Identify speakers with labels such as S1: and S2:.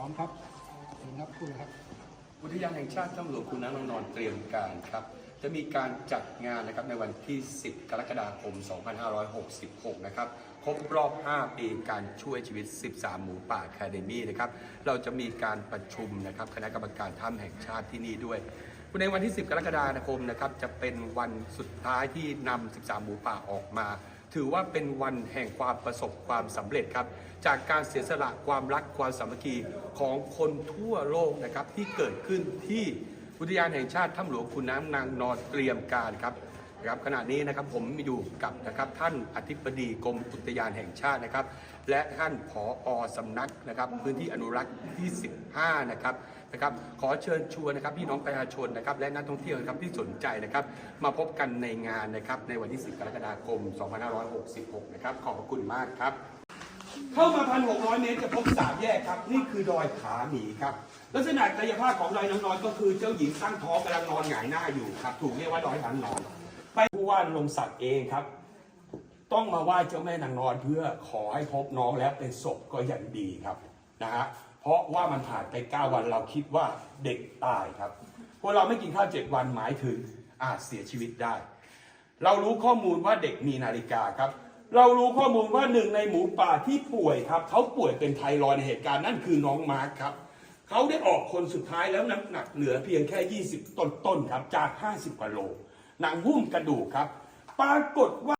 S1: ร้อมครับเชิญครับพูดเลยครับ
S2: อุทยานแห่งชาติถ้ำหลวงคุณน้ำนางนอนเตรียมการครับ จะมีการจัดงานนะครับในวันที่ 10 กรกฎาคม 2566 นะครับ ครบรอบ 5 ปีการช่วยชีวิต 13 หมูป่าแคเดมี่นะครับ เราจะมีการประชุมนะครับคณะกรรมการถ้ำแห่งชาติที่นี่ด้วยในวันที่ 10 กรกฎาคมนะครับ จะเป็นวันสุดท้ายที่นำ 13 หมูป่าออกมา ถือว่าเป็นวันแห่งความประสบความสำเร็จครับ จากการเสียสละความรักความสามัคคีของคนทั่วโลกนะครับที่เกิดขึ้นที่อุทยานแห่งชาติถ้ำหลวงคุณน้ำนางนอนเตรียมการครับนะครับขณะนี้นะครับผมอยู่กับนะครับท่านอธิบดีกรมอุทยานแห่งชาตินะครับ และท่านผออสำนักนะครับพื้นที่อนุรักษ์ที่ 15 นะครับ นะครับขอเชิญชวนนะครับพี่น้องประชาชนนะครับและนักท่องเที่ยวนะครับที่สนใจนะครับมาพบกันในงานนะครับในวันที่ 10 กรกฎาคม 2566 นะครับขอบคุณมากครับ เข้ามา 1,600 เมตรจะพบสามแยกครับ นี่คือดอยผาหมีครับ ลักษณะกายภาพของดอยนางนอนก็คือเจ้าหญิงตั้งท้องกำลังนอนหงายหน้าอยู่ครับ ถูกเรียกว่าดอยนางนอน ไปผู้ว่านรงศักดิ์เองครับ ต้องมาไหว้เจ้าแม่นางนอนเพื่อขอให้พบน้องแล้วเป็นศพก็ยังดีครับนะฮะ เพราะว่ามันผ่านไป 9 วันเราคิดว่าเด็กตายครับพวกเราไม่กินข้าวเจ็ดวันหมายถึงอาจเสียชีวิตได้ เรารู้ข้อมูลว่าเด็กมีนาฬิกาครับ เรารู้ข้อมูลว่าหนึ่งในหมูป่าที่ป่วยครับ เขาป่วยเป็นไทรอยด์ในเหตุการณ์นั่นคือน้องมาร์คครับเขาได้ออกคนสุดท้ายแล้วน้ำหนักเหลือเพียงแค่ 20 ต้นๆครับจาก 50กว่าโลหนังหุ้มกระดูกครับ ปรากฏว่า